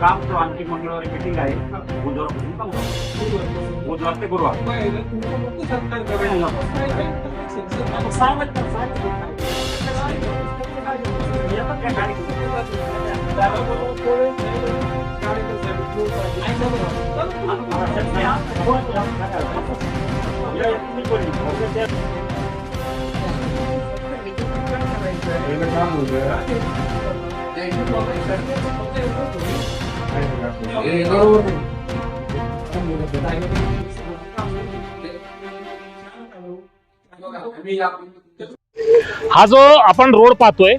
काम आणखी मंगळवारी मिटिंग आहे बुधवारपासून बुधवार ते गुरुवार हा जो आपण रोड पाहतोय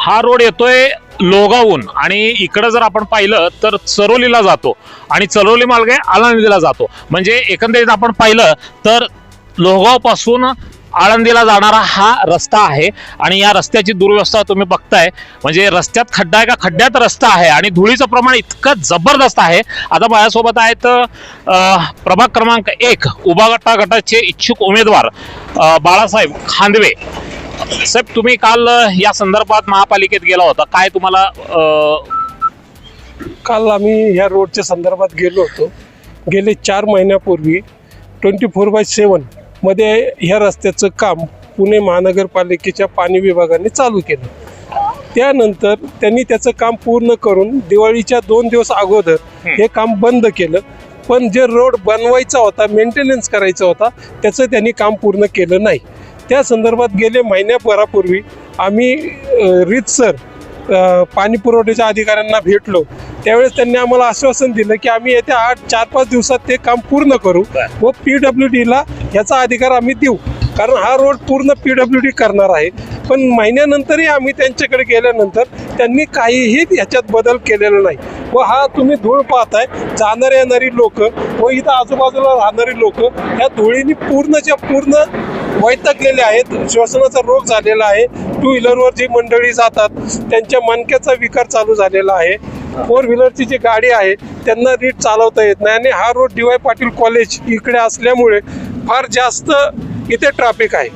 हा रोड येतोय लोगावून. आणि इकडं जर आपण पाहिलं तर चरोलीला जातो. आणि चरोली मार्गे आळंदीला जातो. म्हणजे एकंदरीत आपण पाहिलं तर लोहगावपासून आळंदीला जाणारा हा रस्ता आहे आणि या रस्त्याची दुर्व्यवस्था तुम्ही बघताय. म्हणजे रस्त्यात खड्डा आहे का? खड्ड्यात रस्ता आहे आणि धुळीचं प्रमाण इतकं जबरदस्त आहे. आता माझ्यासोबत आहेत प्रभाग क्रमांक एक उभा गटा गटाचे इच्छुक उमेदवार बाळासाहेब खांदवे. साहेब तुम्ही काल या संदर्भात महापालिकेत गेला होता. काय तुम्हाला काल आम्ही या रोडच्या संदर्भात गेलो होतो. गेले चार महिन्यापूर्वी ट्वेंटी फोर बाय सेवन मध्ये ह्या रस्त्याचं काम पुणे महानगरपालिकेच्या पाणी विभागाने चालू केलं. त्यानंतर त्यांनी त्याचं काम पूर्ण करून दिवाळीच्या दोन दिवस अगोदर हे काम बंद केलं. पण जे रोड बनवायचा होता मेंटेनन्स करायचा होता त्याचं त्यांनी काम पूर्ण केलं नाही. त्या संदर्भात गेले महिन्याभरापूर्वी आम्ही रीतसर पाणी पुरवठ्याच्या अधिकाऱ्यांना भेटलो. त्यावेळेस त्यांनी आम्हाला आश्वासन दिलं की आम्ही येत्या आठ चार पाच दिवसात ते काम पूर्ण करू व पी डब्ल्यू डीला याचा अधिकार आम्ही देऊ. कारण हा रोड पूर्ण पी डब्ल्यू डी करणार आहे. पण महिन्यानंतरही आम्ही त्यांच्याकडे गेल्यानंतर त्यांनी काहीही ह्याच्यात बदल केलेला नाही. व हा तुम्ही धूळ पाहताय जाणारी येणारी लोक व इथं आजूबाजूला राहणारी लोक ह्या धुळीने पूर्णच्या पूर्ण वैतागलेले आहेत श्वसनाचा रोग झालेला आहे टू व्हीलरवर जी मंडळी जातात त्यांच्या मणक्याचा विकार चालू झालेला आहे. फोर व्हीलरची जी गाडी आहे त्यांना रीट चालवता येत नाही. आणि हा road D Y Patil college इकडे असल्यामुळे फार जास्त इथे ट्रॅफिक आहे.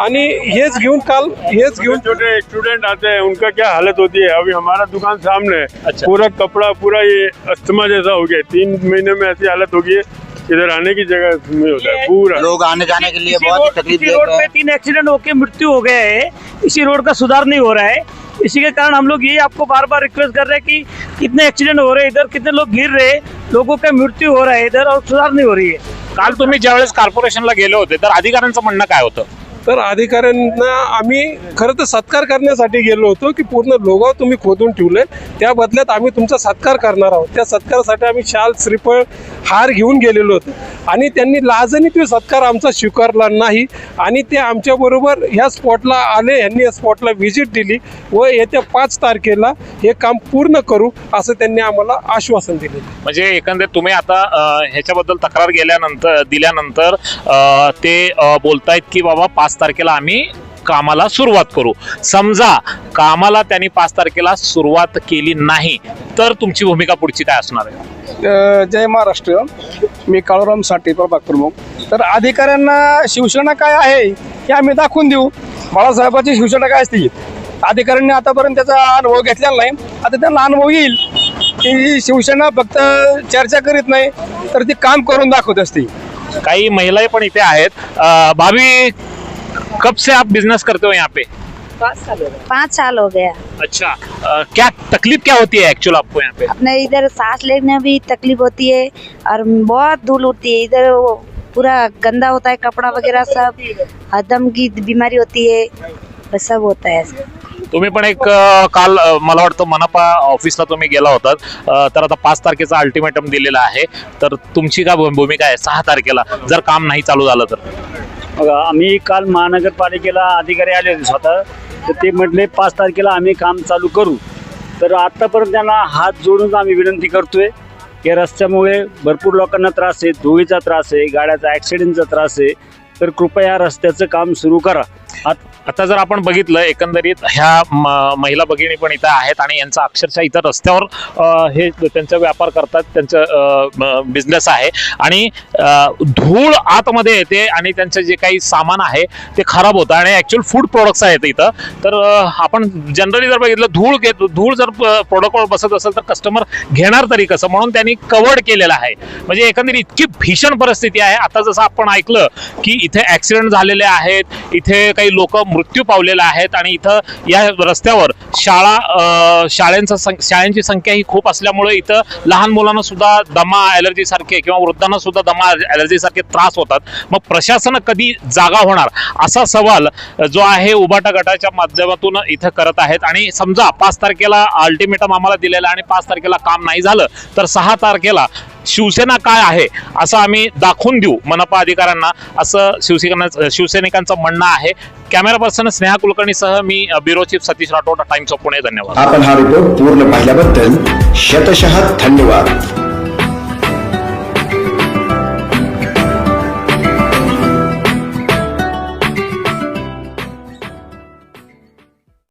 आणि हेच घेऊन काल हेच घेऊन छोटे स्टूडेंट आते हैं उनका क्या हालत होती है? अभी हमारा दुकान सामने है। अच्छा। पूरा कपड़ा पूरा ये अस्थमा जैसा हो गया। तीन महीने में ऐसी हालत हो गई है। इधर आने की जगह नहीं होता है पूरा। लोग आने जाने के लिए बहुत ही तकलीफ रोड पे तीन एक्सीडेंट होके मृत्यु हो गया है इसी रोड का सुधार नहीं हो रहा है। इसी के कारण हम लोग ये आपको बार बार रिक्वेस्ट कर रहे हैं कि कितने एक्सीडेंट हो रहे हैं इधर कितने लोग गिर रहे हैं लोगों का मृत्यु हो रहा है इधर और सुधार नहीं हो रही है। काल तुम्ही ज्यावेळेस कॉर्पोरेशनला गेले होते तर अधिकाऱ्यांचं म्हणणं काय होतं? तर अधिकाऱ्यांना आम्ही खरं तर सत्कार करण्यासाठी गेलो होतो की पूर्ण लोगाव तुम्ही खोदून ठेवले त्या बदल्यात आम्ही तुमचा सत्कार करणार आहोत. त्या सत्कारासाठी आम्ही शाल श्रीफळ हार घेऊन गेलेलो होतो. आणि त्यांनी लाजनी तो सत्कार आमचा स्वीकारला नाही. आणि ते आमच्याबरोबर ह्या स्पॉटला आले यांनी या स्पॉटला व्हिजिट दिली व येत्या पाच तारखेला हे काम पूर्ण करू असं त्यांनी आम्हाला आश्वासन दिले. म्हणजे एकंदर तुम्ही आता ह्याच्याबद्दल तक्रार गेल्यानंतर दिल्यानंतर ते बोलतायत की बाबा पाच तारखेला आम्ही कामाला सुरुवात करू. समजा कामाला त्यांनी पाच तारखेला सुरुवात केली नाही तर तुमची भूमिका पुढची काय असणार आहे? जय महाराष्ट्र. मी काळूराम साठे प्रभाग प्रमुख. तर अधिकाऱ्यांना शिवसेना काय आहे हे आम्ही दाखवून देऊ. बाळासाहेबांची शिवसेना काय असते अधिकाऱ्यांनी आतापर्यंत त्याचा अनुभव घेतलेला नाही. आता त्यांना अनुभव येईल की शिवसेना फक्त चर्चा करीत नाही तर ती काम करून दाखवत असते. काही महिलाही पण इथे आहेत. भाभी कब से आप बिजनेस करते हो यहाँ पे? पाँच साल हो गया। अच्छा अ, क्या तकलीफ क्या होती है एक्चुअल आपको यहाँ पे? अपने इधर सांस लेने में भी तकलीफ होती है और बहुत धूल उड़ती है। इधर वो पूरा गंदा होता है कपड़ा वगैरह सब। हदम की बीमारी होती है बस सब होता है। ऐसा तुम्ही पण एक अ, काल अ, मला वाटतं मनपा ऑफिसला तुम्ही गेला होतात अ, तर आता पाच तारखेचा अल्टिमेटम दिलेला आहे. तर तुमची काय भूमिका आहे? सहा तारखेला. जर काम नाही चालू झालं तर? बघा आम्ही काल महानगरपालिकेला अधिकारी आले होते स्वतः. तर ते म्हटले पाच तारखेला आम्ही काम चालू करू. तर आत्तापर्यंत त्यांना हात जोडून आम्ही विनंती करतोय या रस्त्यामुळे भरपूर लोकांना त्रास आहे धुळीचा त्रास आहे गाड्याचा ॲक्सिडेंटचा त्रास आहे. तर कृपया रस्त्याचं काम सुरू करा. आत आता जर आपण बघितलं एकंदरीत ह्या म- महिला भगिनी पण इथं आहेत आणि यांचा अक्षरशः इथं रस्त्यावर हे त्यांचा व्यापार करतात त्यांचं बिझनेस आहे. आणि धूळ आतमध्ये येते आणि त्यांचं जे काही सामान आहे ते खराब होतं. आणि ॲक्च्युअल फूड प्रोडक्ट्स आहेत इथं. तर आपण जनरली जर बघितलं धूळ घेत धूळ जर प्रोडक्टवर बसत असेल तर कस्टमर घेणार तरी कसं? म्हणून त्यांनी कवर्ड केलेलं आहे. म्हणजे एकंदरीत इतकी भीषण परिस्थिती आहे. आता जसं आपण ऐकलं की इथे ॲक्सिडेंट झालेले आहेत इथे काही लोक मृत्यू पावलेले आहेत आणि इथं या रस्त्यावर शाळा शाळेंचा सं- शाळांची संख्या ही खूप असल्यामुळे इथं लहान मुलांना सुद्धा दमा ॲलर्जीसारखे किंवा वृद्धांना सुद्धा दमा ॲलर्जीसारखे त्रास होतात. मग प्रशासन कधी जागा होणार? असा सवाल जो आहे उबाटा गटाच्या माध्यमातून इथं करत आहेत. आणि समजा पाच तारखेला अल्टिमेटम आम्हाला दिलेला आणि पाच तारखेला काम नाही झालं तर सहा तारखेला शिवसेना काय आहे असं आम्ही दाखवून देऊ मनपा अधिकाऱ्यांना. असं शिवसेना शिवसैनिकांचं म्हणणं आहे. कॅमेरा पर्सन स्नेहा कुलकर्णीसह मी bureau chief Satish Rathod Times of Pune धन्यवाद. आपण हा रिपोर्ट पूर्ण पाहिल्याबद्दल शतशः धन्यवाद.